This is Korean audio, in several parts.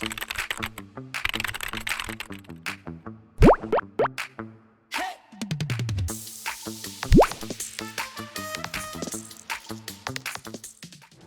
Thank you.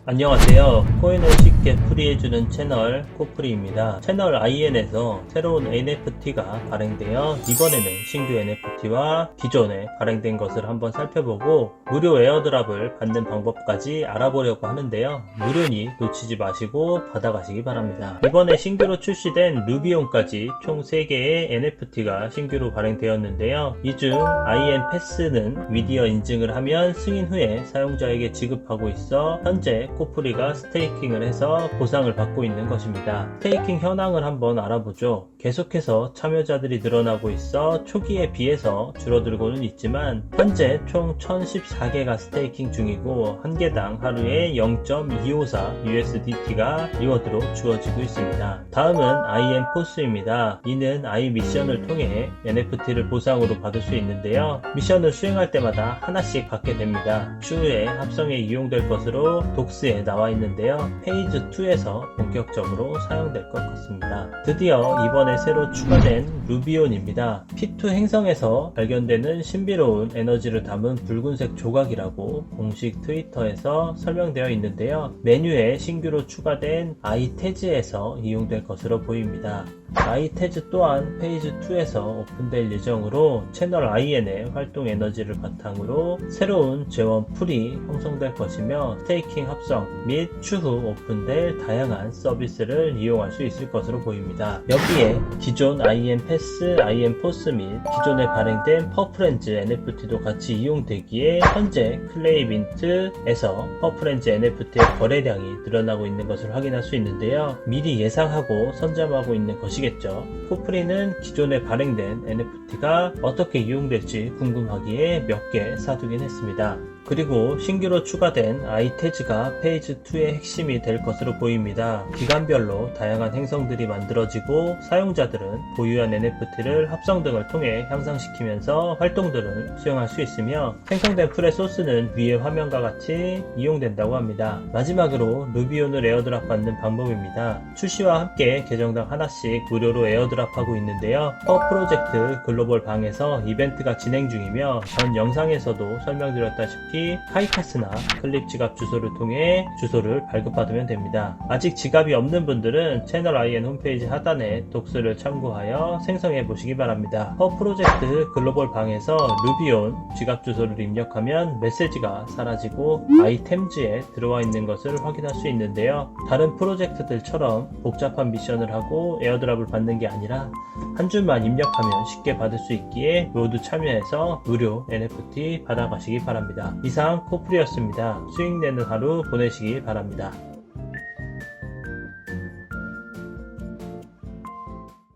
안녕하세요. 코인을 쉽게 풀이해주는 채널 코프리입니다. 채널 IN에서 새로운 NFT가 발행되어 이번에는 신규 NFT와 기존에 발행된 것을 한번 살펴보고 무료 에어드랍을 받는 방법까지 알아보려고 하는데요. 무료니 놓치지 마시고 받아가시기 바랍니다. 이번에 신규로 출시된 루비온까지 총 3개의 NFT가 신규로 발행되었는데요. 이 중 IN 패스는 미디어 인증을 하면 승인 후에 사용자에게 지급하고 있어 현재 코프리가 스테이킹을 해서 보상을 받고 있는 것입니다. 스테이킹 현황을 한번 알아보죠. 계속해서 참여자들이 늘어나고 있어 초기에 비해서 줄어들고는 있지만 현재 총 1014개가 스테이킹 중이고 한 개당 하루에 0.254 USDT가 리워드로 주어지고 있습니다. 다음은 IM 포스입니다. 이는 I 미션을 통해 NFT를 보상으로 받을 수 있는데요. 미션을 수행할 때마다 하나씩 받게 됩니다. 추후에 합성에 이용될 것으로 독스 에 나와 있는데요. 페이지 2에서 본격적으로 사용될 것 같습니다. 드디어 이번에 새로 추가된 루비온입니다. P2 행성에서 발견되는 신비로운 에너지를 담은 붉은색 조각이라고 공식 트위터에서 설명되어 있는데요. 메뉴에 신규로 추가된 아이테즈에서 이용될 것으로 보입니다. 아이테즈 또한 페이지 2에서 오픈될 예정으로 채널 IN의 활동 에너지를 바탕으로 새로운 재원 풀이 형성될 것이며 스테이킹 합성 및 추후 오픈될 다양한 서비스를 이용할 수 있을 것으로 보입니다. 여기에 기존 IN 패스, IN 포스 및 기존에 발행된 퍼프렌즈 NFT도 같이 이용되기에 현재 클레이 민트에서 퍼프렌즈 NFT의 거래량이 늘어나고 있는 것을 확인할 수 있는데요. 미리 예상하고 선점하고 있는 것이 겠죠. 코프리는 기존에 발행된 NFT가 어떻게 이용될지 궁금하기에 몇 개 사두긴 했습니다. 그리고 신규로 추가된 아이테즈가 페이지 2의 핵심이 될 것으로 보입니다. 기간별로 다양한 행성들이 만들어지고 사용자들은 보유한 NFT를 합성 등을 통해 향상시키면서 활동들을 수행할 수 있으며 생성된 풀의 소스는 위의 화면과 같이 이용된다고 합니다. 마지막으로 루비온을 에어드랍 받는 방법입니다. 출시와 함께 계정당 하나씩 무료로 에어드랍하고 있는데요. 퍼 프로젝트 글로벌 방에서 이벤트가 진행 중이며 전 영상에서도 설명드렸다시피 하이카스나 클립 지갑 주소를 통해 주소를 발급받으면 됩니다. 아직 지갑이 없는 분들은 채널 IN 홈페이지 하단에 독스를 참고하여 생성해 보시기 바랍니다. 퍼 프로젝트 글로벌 방에서 루비온 지갑 주소를 입력하면 메시지가 사라지고 아이템즈에 들어와 있는 것을 확인할 수 있는데요. 다른 프로젝트들처럼 복잡한 미션을 하고 에어드랍을 받는 게 아니라 한 줄만 입력하면 쉽게 받을 수 있기에 모두 참여해서 무료 NFT 받아가시기 바랍니다. 이상 코프리였습니다. 수익 내는 하루 보내시기 바랍니다.